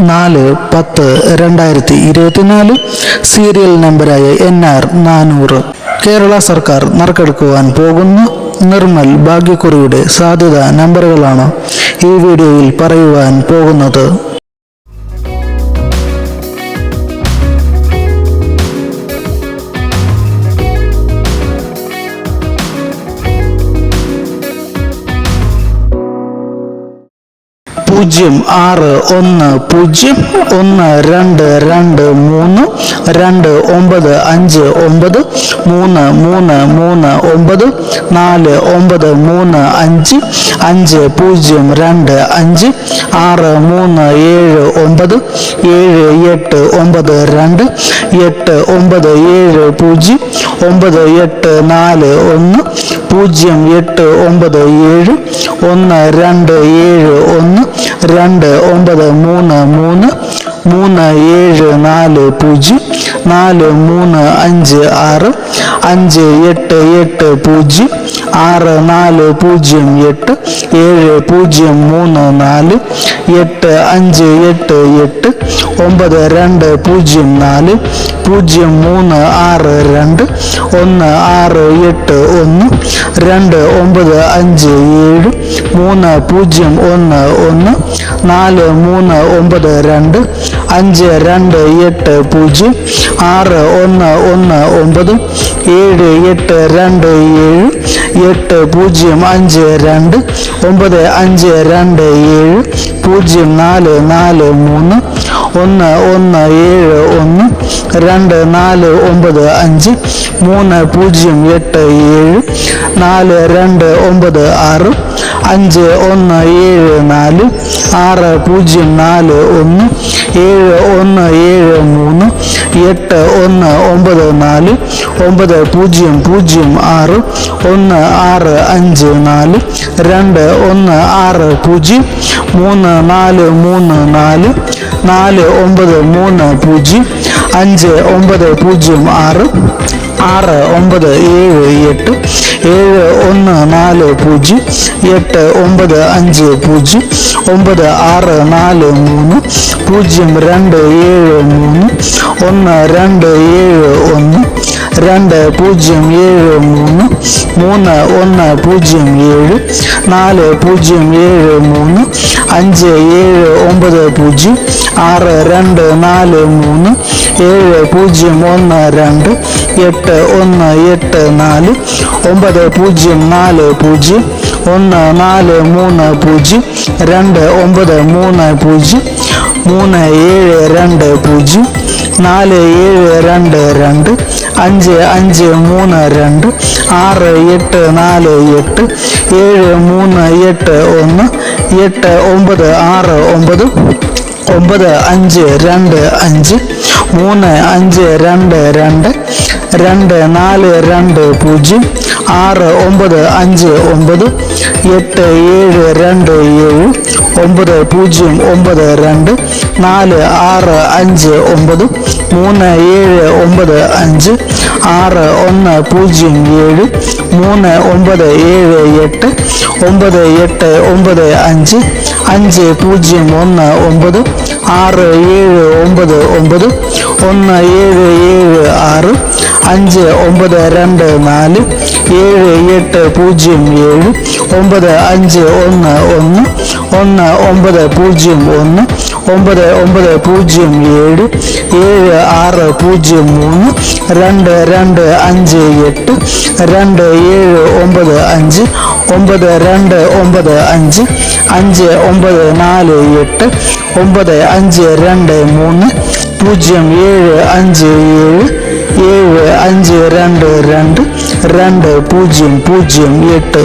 നാല് പത്ത് രണ്ടായിരത്തി ഇരുപത്തിനാല് സീരിയൽ നമ്പറായ എൻ ആർ നാനൂറ്. കേരള സർക്കാർ നറുക്കെടുക്കുവാൻ പോകുന്ന നിർമ്മൽ ഭാഗ്യക്കുറിയുടെ സാധ്യത നമ്പറുകളാണ് ഈ വീഡിയോയിൽ പറയുവാൻ പോകുന്നത്. പൂജ്യം ആറ് ഒന്ന് പൂജ്യം ഒന്ന് രണ്ട് രണ്ട് മൂന്ന് രണ്ട് ഒമ്പത് അഞ്ച് ഒമ്പത് മൂന്ന് മൂന്ന് മൂന്ന് ഒമ്പത് നാല് ഒമ്പത് മൂന്ന് അഞ്ച് അഞ്ച് പൂജ്യം രണ്ട് അഞ്ച് ആറ് മൂന്ന് ഏഴ് ഒമ്പത് ഏഴ് എട്ട് ഒമ്പത് രണ്ട് എട്ട് ഒമ്പത് ഏഴ് പൂജ്യം ഒമ്പത് എട്ട് നാല് ഒന്ന് പൂജ്യം എട്ട് ഒമ്പത് ഏഴ് ഒന്ന് രണ്ട് ഏഴ് ഒന്ന് രണ്ട് ഒമ്പത് മൂന്ന് മൂന്ന് മൂന്ന് ഏഴ് നാല് പൂജ്യം നാല് മൂന്ന് അഞ്ച് ആറ് അഞ്ച് എട്ട് എട്ട് പൂജ്യം ആറ് നാല് പൂജ്യം എട്ട് ഏഴ് പൂജ്യം മൂന്ന് നാല് എട്ട് അഞ്ച് എട്ട് എട്ട് ഒമ്പത് രണ്ട് പൂജ്യം നാല് പൂജ്യം മൂന്ന് ആറ് രണ്ട് ഒന്ന് ആറ് എട്ട് ഒന്ന് രണ്ട് ഒമ്പത് അഞ്ച് ഏഴ് മൂന്ന് പൂജ്യം ഒന്ന് ഒന്ന് നാല് മൂന്ന് ഒമ്പത് രണ്ട് അഞ്ച് രണ്ട് എട്ട് പൂജ്യം ആറ് ഒന്ന് ഒന്ന് ഒമ്പത് ഏഴ് എട്ട് രണ്ട് ഏഴ് എട്ട് പൂജ്യം അഞ്ച് രണ്ട് ഒമ്പത് അഞ്ച് രണ്ട് ഏഴ് പൂജ്യം നാല് നാല് മൂന്ന് ഒന്ന് ഒന്ന് ഏഴ് ഒന്ന് രണ്ട് നാല് ഒമ്പത് അഞ്ച് മൂന്ന് പൂജ്യം എട്ട് ഏഴ് നാല് രണ്ട് ഒമ്പത് ആറ് അഞ്ച് ഒന്ന് ഏഴ് നാല് ആറ് പൂജ്യം നാല് ഒന്ന് ഏഴ് ഒന്ന് ഏഴ് മൂന്ന് എട്ട് ഒന്ന് ഒമ്പത് നാല് ഒമ്പത് പൂജ്യം പൂജ്യം ആറ് ഒന്ന് ആറ് അഞ്ച് നാല് രണ്ട് ഒന്ന് ആറ് പൂജ്യം മൂന്ന് നാല് മൂന്ന് നാല് നാല് ഒമ്പത് മൂന്ന് പൂജ്യം അഞ്ച് ഒമ്പത് പൂജ്യം ആറ് ആറ് ഒമ്പത് ഏഴ് എട്ട് ഏഴ് ഒന്ന് നാല് പൂജ്യം എട്ട് ഒമ്പത് അഞ്ച് പൂജ്യം ഒമ്പത് ആറ് നാല് മൂന്ന് പൂജ്യം രണ്ട് ഏഴ് മൂന്ന് ഒന്ന് രണ്ട് ഏഴ് ഒന്ന് രണ്ട് പൂജ്യം ഏഴ് മൂന്ന് മൂന്ന് ഒന്ന് പൂജ്യം ഏഴ് നാല് പൂജ്യം ഏഴ് മൂന്ന് അഞ്ച് ഏഴ് ഒമ്പത് പൂജ്യം ആറ് രണ്ട് നാല് മൂന്ന് ഏഴ് പൂജ്യം ഒന്ന് രണ്ട് എട്ട് ഒന്ന് എട്ട് നാല് ഒമ്പത് പൂജ്യം നാല് പൂജ്യം ഒന്ന് നാല് മൂന്ന് പൂജ്യം രണ്ട് ഒമ്പത് മൂന്ന് പൂജ്യം മൂന്ന് ഏഴ് രണ്ട് പൂജ്യം നാല് ഏഴ് രണ്ട് രണ്ട് അഞ്ച് അഞ്ച് മൂന്ന് രണ്ട് ആറ് എട്ട് നാല് എട്ട് ഏഴ് മൂന്ന് എട്ട് ഒന്ന് എട്ട് ഒമ്പത് ആറ് ഒമ്പത് ഒമ്പത് അഞ്ച് രണ്ട് അഞ്ച് മൂന്ന് അഞ്ച് രണ്ട് രണ്ട് രണ്ട് നാല് രണ്ട് പൂജ്യം ആറ് ഒമ്പത് അഞ്ച് ഒമ്പത് എട്ട് ഏഴ് രണ്ട് ഏഴ് ഒമ്പത് പൂജ്യം ഒമ്പത് രണ്ട് നാല് ആറ് അഞ്ച് ഒമ്പത് മൂന്ന് ഏഴ് ഒമ്പത് അഞ്ച് ആറ് ഒന്ന് പൂജ്യം ഏഴ് മൂന്ന് ഒമ്പത് ഏഴ് എട്ട് ഒമ്പത് എട്ട് ഒമ്പത് അഞ്ച് അഞ്ച് പൂജ്യം ഒന്ന് ഒമ്പത് ആറ് ഏഴ് ഒമ്പത് ഒമ്പത് ഒന്ന് ഏഴ് ഏഴ് ആറ് അഞ്ച് ഒമ്പത് രണ്ട് നാല് ഏഴ് എട്ട് പൂജ്യം ഏഴ് ഒമ്പത് അഞ്ച് ഒന്ന് ഒന്ന് ഒന്ന് ഒമ്പത് പൂജ്യം ഒന്ന് ഒമ്പത് ഒമ്പത് പൂജ്യം ഏഴ് ഏഴ് ആറ് പൂജ്യം മൂന്ന് രണ്ട് രണ്ട് അഞ്ച് എട്ട് രണ്ട് ഏഴ് ഒമ്പത് അഞ്ച് ഒമ്പത് രണ്ട് ഒമ്പത് അഞ്ച് അഞ്ച് ഒമ്പത് നാല് എട്ട് ഒമ്പത് അഞ്ച് രണ്ട് മൂന്ന് പൂജ്യം ഏഴ് അഞ്ച് ഏഴ് ഏഴ് അഞ്ച് രണ്ട് രണ്ട് രണ്ട് പൂജ്യം പൂജ്യം എട്ട്